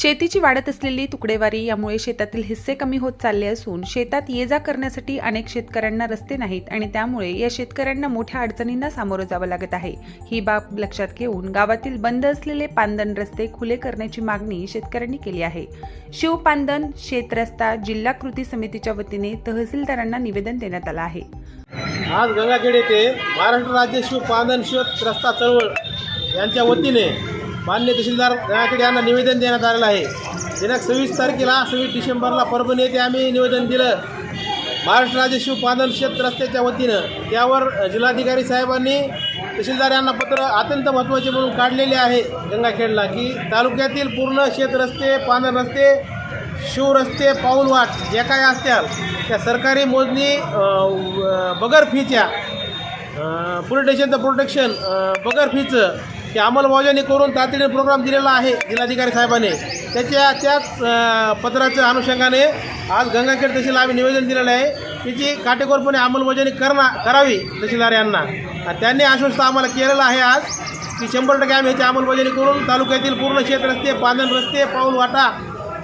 शेतीची वाढत असलेली तुकडेवारी यामुळे शेतातील हिस्से कमी होत चालले असून शेतात ये जा करण्यासाठी अनेक शेतकऱ्यांना रस्ते नाहीत आणि त्यामुळे या शेतकऱ्यांना मोठ्या अडचणींना सामोरं जावं लागत आहे. ही बाब लक्षात घेऊन गावातील बंद असलेले पांदन रस्ते खुले करण्याची मागणी शेतकऱ्यांनी केली आहे. शिवपांदन शेत शेतरस्ता जिल्हा कृती समितीच्या वतीने तहसीलदारांना निवेदन देण्यात आलं आहे. आज गंगाखेड येथे महाराष्ट्र राज्य शिव पांदन शिव रस्ता चळवळ यांच्या वतीने मान्य तहसीलदार गंगाखेड यांना निवेदन देण्यात आलेलं आहे. दिनांक सव्वीस तारखेला सव्वीस डिसेंबरला परभणी येथे आम्ही निवेदन दिलं. महाराष्ट्र राज्य शिव शेत रस्त्याच्या वतीनं. त्यावर जिल्हाधिकारी साहेबांनी तहसीलदार यांना पत्र अत्यंत महत्त्वाचे म्हणून काढलेले आहे गंगाखेडला की तालुक्यातील पूर्ण शेत रस्ते पांदन रस्ते शिवरस्ते पाऊलवाट ज्या काय असत्या त्या सरकारी मोजणी बगर फीच्या पोलीस स्टेशनचं प्रोटेक्शन बगर फीचं ते अंमलबजावणी करून तातडीने प्रोग्राम दिलेला आहे जिल्हाधिकारी साहेबांनी. त्याच्या त्याच पत्राच्या अनुषंगाने आज गंगाखेड तहसील आम्ही निवेदन दिलेलं आहे त्याची काटेकोरपणे अंमलबजावणी करणार करावी तहसीलदार यांना. आणि त्यांनी आश्वस्त आम्हाला केलेलं आहे आज की शंभर टक्के आम्ही ह्याची अंमलबजावणी करून तालुक्यातील पूर्ण शेत रस्ते पांदन रस्ते पाऊल वाटा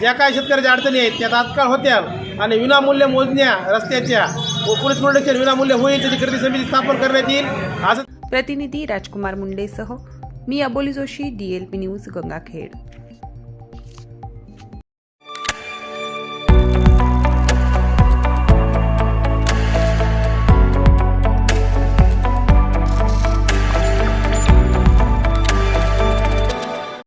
ज्या काही शेतकऱ्याच्या अडचणी आहेत त्या तात्काळ होत्या आणि विनामूल्य मोजण्या रस्त्याच्या व पोलीस प्रोटेक्शन विनामूल्य होईल त्याची खरेदी समिती स्थापन करण्यात येईल. असं प्रतिनिधी राजकुमार मुंडेसह मी Aboli Joshi D L P news Gangakhed.